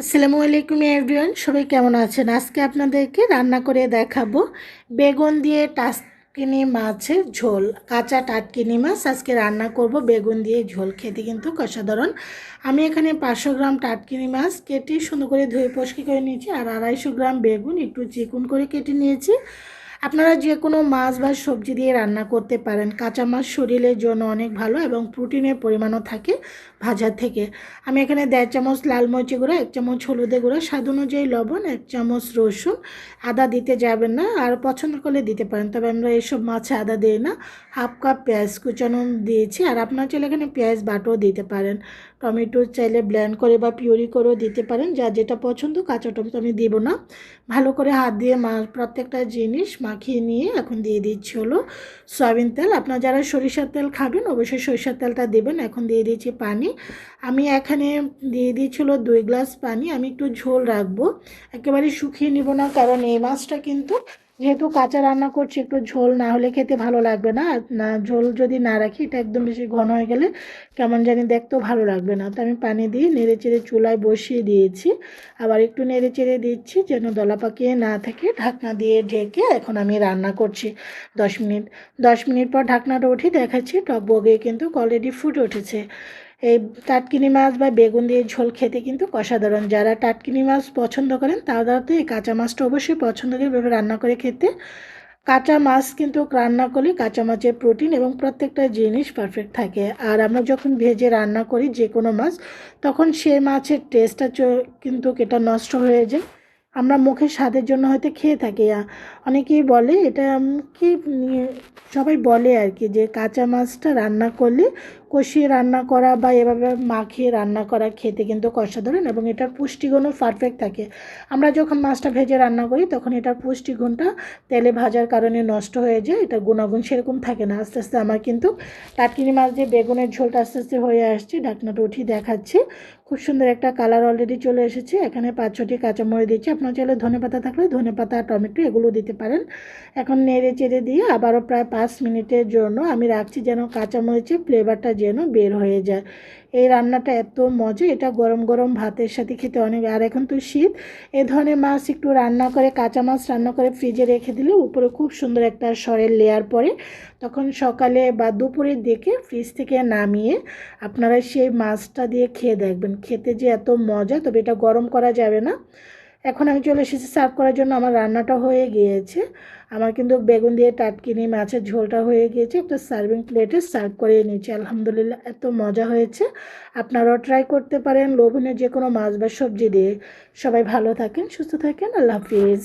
আসসালামু আলাইকুম এভরিওয়ান, সবাই কেমন আছেন? আজকে আপনাদেরকে রান্না করে দেখাবো বেগুন দিয়ে টাটকিনি মাছের ঝোল, কাঁচা টাটকিনি মাছ। আজকে রান্না করব বেগুন দিয়ে ঝোল, খেতে কিন্তু অসাধারণ। আমি এখানে পাঁচশো গ্রাম টাটকিনি মাছ কেটে সুন্দর করে ধুয়ে পরিষ্কার করে নিয়েছি, আর আড়াইশো গ্রাম বেগুন, একটু চিকুন করে কেটে নিয়েছি। আপনারা যে কোনো মাছ বা সবজি দিয়ে রান্না করতে পারেন, কাঁচা মাছ শরীরের জন্য অনেক ভালো এবং প্রোটিনের পরিমাণও থাকে ভাজার থেকে। আমি এখানে দেড় চামচ লাল মরিচি গুঁড়ো, এক চামচ হলুদে গুঁড়ো, স্বাদ অনুযায়ী লবণ, এক চামচ রসুন। আদা দিতে যাবেন না, আর পছন্দ করলে দিতে পারেন, তবে আমরা এইসব মাছে আদা দিই না। হাফ কাপ পেঁয়াজ কুচানো দিয়েছি, আর আপনার চাইলে এখানে পেঁয়াজ বাটাও দিতে পারেন। টমেটো চাইলে ব্ল্যান্ড করে বা পিউরি করেও দিতে পারেন, যা যেটা পছন্দ কাঁচা টমেটো আমি দিব না। ভালো করে হাত দিয়ে মাছ, প্রত্যেকটা জিনিস মাখিয়ে নিয়ে এখন দিয়ে দিচ্ছি হলো সয়াবিন তেল। আপনার যারা সরিষার তেল খাবেন, অবশ্যই সরিষার তেলটা দেবেন। এখন দিয়ে দিচ্ছি পানি। আমি এখানে দিয়ে দিচ্ছিল দুই গ্লাস পানি। আমি একটু ঝোল রাখব। একেবারে শুকিয়ে নিব না, কারণ এই মাছটা কিন্তু যেহেতু কাঁচা রান্না করছি, একটু ঝোল না হলে খেতে ভালো লাগবে না। না, ঝোল যদি না রাখি, এটা একদম বেশি ঘন হয়ে গেলে কেমন জানি দেখতেও ভালো লাগবে না। তো আমি পানি দিয়ে নেড়ে চেড়ে চুলায় বসিয়ে দিয়েছি। আবার একটু নেড়ে চেড়ে দিচ্ছি যেন দলা পাকিয়ে না থাকে। ঢাকনা দিয়ে ঢেকে এখন আমি রান্না করছি দশ মিনিট। দশ মিনিট পর ঢাকনাটা উঠে দেখাচ্ছি, টক বগে কিন্তু অলরেডি ফুটে উঠেছে। এই টাটকিনি মাছ বা বেগুন দিয়ে ঝোল খেতে কিন্তু অসাধারণ। যারা টাটকিনি মাছ পছন্দ করেন, তারা তো এই কাঁচা মাছটা অবশ্যই পছন্দ করে রান্না করে খেতে। কাঁচা মাছ কিন্তু রান্না করলে কাঁচা মাছের প্রোটিন এবং প্রত্যেকটা জিনিস পারফেক্ট থাকে। আর আমরা যখন ভেজে রান্না করি যে কোনো মাছ, তখন সে মাছের টেস্টটা কিন্তু এটা নষ্ট হয়ে যায়। আমরা মুখের স্বাদের জন্য হয়তো খেয়ে থাকি। অনেকেই বলে এটা কি সবাই বলে আর কি যে কাঁচা মাছটা রান্না করলে কষিয়ে রান্না করা বা এভাবে মাখিয়ে রান্না করা খেতে কিন্তু অসাধারণ এবং এটার পুষ্টিগুণও পারফেক্ট থাকে। আমরা যখন মাছটা ভেজে রান্না করি তখন এটার পুষ্টিগুণটা তেলে ভাজার কারণে নষ্ট হয়ে যায় এটা গুণাগুণ সেরকম থাকে না। আস্তে আস্তে আমার কিন্তু টাটকিনি মাছ দিয়ে বেগুনের ঝোলটা আস্তে আস্তে হয়ে আসছে, ঢাকনাটা উঠিয়ে দেখাচ্ছি। খুব সুন্দর একটা কালার অলরেডি চলে এসেছে, এখানে পাঁচ ছটি কাঁচামরি দিচ্ছি আপনার চাইলে ধনে পাতা থাকলে ধনে পাতা টমেটো এগুলো দিতে পারেন। এখন নেড়ে চেড়ে দিয়ে আবারও প্রায় পাঁচ মিনিটের জন্য আমি রাখছি যেন কাঁচামরিচের ফ্লেভারটা যেন বের হয়ে যায়। এই রান্নাটা এত মজা, এটা গরম গরম ভাতের সাথে খেতে অনেক, আর এখন তো শীত, এ ধরনের মাছ একটু রান্না করে, কাঁচা মাছ রান্না করে ফ্রিজে রেখে দিলে উপরে খুব সুন্দর একটা সরের লেয়ার পরে তখন সকালে বা দুপুরের দিকে ফ্রিজ থেকে নামিয়ে আপনারা সেই মাছটা দিয়ে খেয়ে দেখবেন। খেতে যে এত মজা, তবে এটা গরম করা যাবে না। এখন আমি চলে এসেছি সার্ভ করার জন্য। আমার রান্নাটা হয়ে গিয়েছে। আমার কিন্তু বেগুন দিয়ে টাটকিনি মাছের ঝোলটা হয়ে গিয়েছে। একটা সার্ভিং প্লেটে সার্ভ করে নিয়েছি। আলহামদুলিল্লাহ, এত মজা হয়েছে। আপনারাও ট্রাই করতে পারেন। লোভনীয় যে কোনো মাছ বা সবজি দিয়ে। সবাই ভালো থাকেন, সুস্থ থাকেন। আল্লাহ হাফিজ।